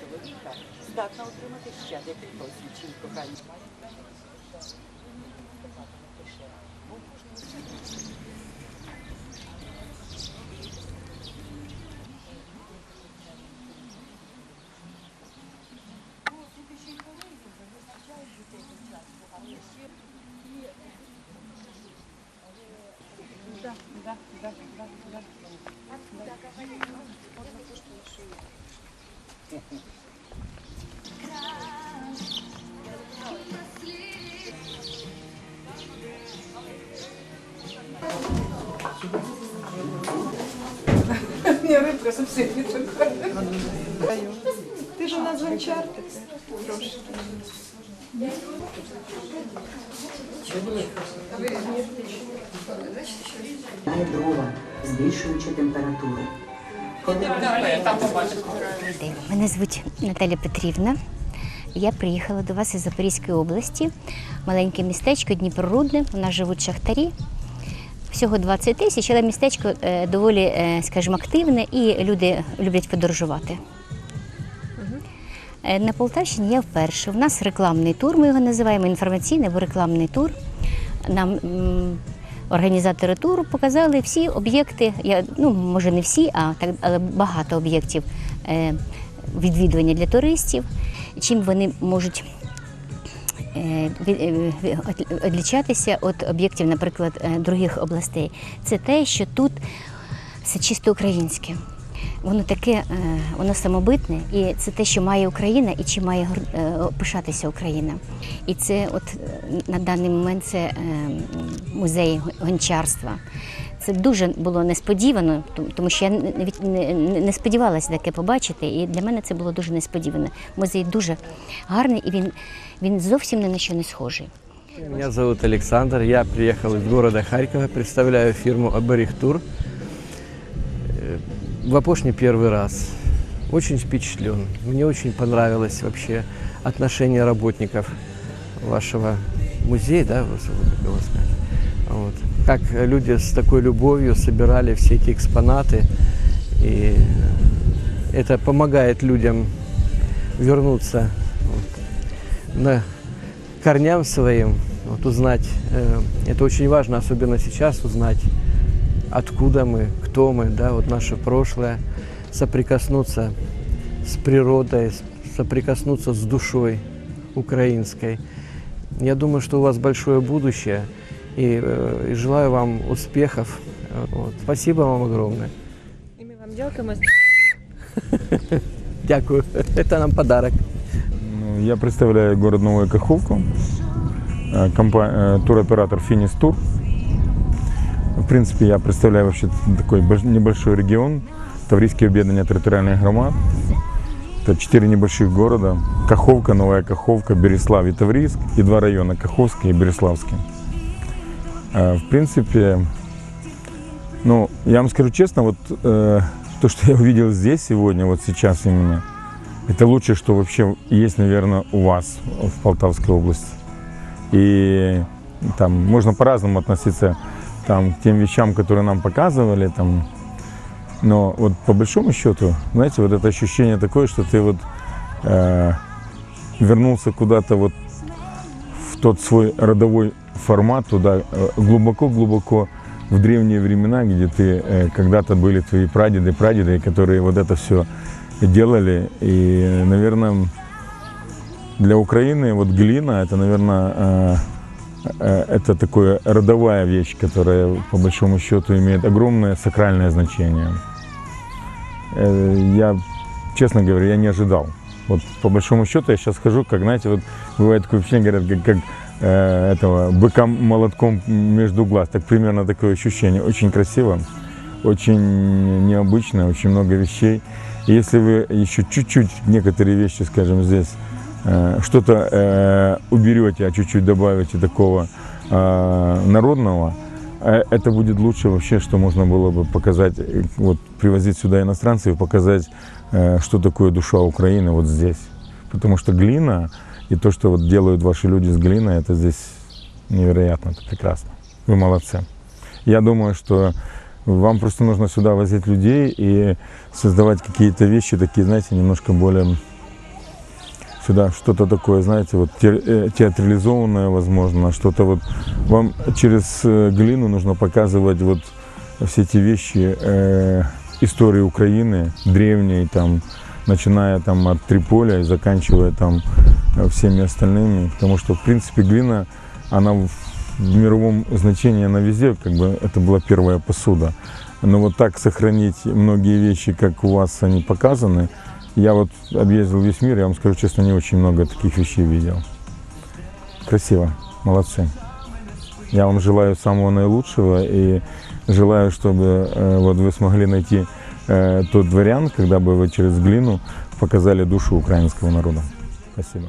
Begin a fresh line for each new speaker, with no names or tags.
Чоловіка здатна отримати ще декілька освічень кохання.
Ні, рибка зовсім не така. Ти ж у нас гончар трошки.
Дрова, збільшуючи температуру.
Мене звуть Наталя Петрівна. Я приїхала до вас із Запорізької області, маленьке містечко Дніпрорудне. У нас живуть шахтарі. Всього 20 тисяч, але містечко е, доволі, е, скажімо, активне і люди люблять подорожувати. Е, На Полтавщині я вперше. У нас рекламний тур, ми його називаємо інформаційний або рекламний тур. Нам організатори туру показали всі об'єкти, я, ну може не всі, а так, але багато об'єктів е, відвідування для туристів, чим вони можуть е, е, від- відлічатися від об'єктів, наприклад, других областей. Це те, що тут все чисто українське. Воно таке, е, воно самобитне, і це те, що має Україна, і чим має е, пишатися Україна. І це, от е, на даний момент, це музей гончарства. Це дуже було несподівано, тому- що я не, сподівалася таке побачити. І для мене це було дуже несподівано. Музей дуже гарний і він, він зовсім ні на що не схожий.
Меня зовут Александр, я приехал из города Харькова, представляю фирму Аберих Тур. В Апошне первый раз. Очень впечатлен. Мне очень понравилось вообще отношение работников вашего музея, да, как сказать. Вот. Как люди с такой любовью собирали все эти экспонаты. И это помогает людям вернуться вот, на корням своим, вот узнать, э, это очень важно, особенно сейчас узнать, откуда мы, кто мы, да, вот наше прошлое, соприкоснуться с природой, соприкоснуться с душой украинской. Я думаю, что у вас большое будущее, и, э, и желаю вам успехов. Вот. Спасибо вам огромное.
І ми вам дякуємо.
Дякую. Это нам подарок.
Ну, Я представляю город Новую Каховку, э, э, туроператор Финис Тур. В принципе, я представляю вообще такой больш- небольшой регион, Таврийские объединения территориальных громад. Это четыре небольших города. Каховка, Новая Каховка, Береслав и Таврийск. И два района, Каховский и Береславский. Э, В принципе, ну, я вам скажу честно, вот э, то, что я увидел здесь сегодня, вот сейчас именно, это лучшее, что вообще есть, наверное, у вас в Полтавской области. И там можно по-разному относиться там, к тем вещам, которые нам показывали. Там. Но вот по большому счету, знаете, вот это ощущение такое, что ты вот э, вернулся куда-то вот в тот свой родовой формат, туда э, глубоко-глубоко в древние времена, где ты э, когда-то были твои прадеды, прадеды, которые вот это все делали. И, наверное, для Украины вот глина это, наверное, э, э, это такая родовая вещь, которая по большому счету имеет огромное сакральное значение. Э, Я, честно говоря, я не ожидал. Вот по большому счету я сейчас скажу, как, знаете, вот бывает такое впечатление, говорят, как, как э, этого быком молотком между глаз. Так примерно такое ощущение. Очень красиво, очень необычно, очень много вещей. И если вы еще чуть-чуть некоторые вещи, скажем, здесь э, что-то э, уберете, а чуть-чуть добавите такого э, народного, э, это будет лучше вообще, что можно было бы показать, э, вот привозить сюда иностранцев и показать, э, что такое душа Украины вот здесь. Потому что глина и то, что вот делают ваши люди с глиной, это здесь невероятно, это прекрасно. Вы молодцы. Я думаю, что Вам просто нужно сюда возить людей и создавать какие-то вещи такие, знаете, немножко более сюда что-то такое, знаете, вот э, театрализованное, возможно, что-то вот вам через э, глину нужно показывать вот все эти вещи э, истории Украины, древней, там, начиная там от Триполя и заканчивая там э, всеми остальными, потому что, в принципе, глина, она в мировом значении, она везде, как бы, это была первая посуда. Но вот так сохранить многие вещи, как у вас они показаны, я вот объездил весь мир, я вам скажу честно, не очень много таких вещей видел. Красиво, молодцы. Я вам желаю самого наилучшего и желаю, чтобы э, вот вы смогли найти э, тот вариант, когда бы вы через глину показали душу украинского народа. Спасибо.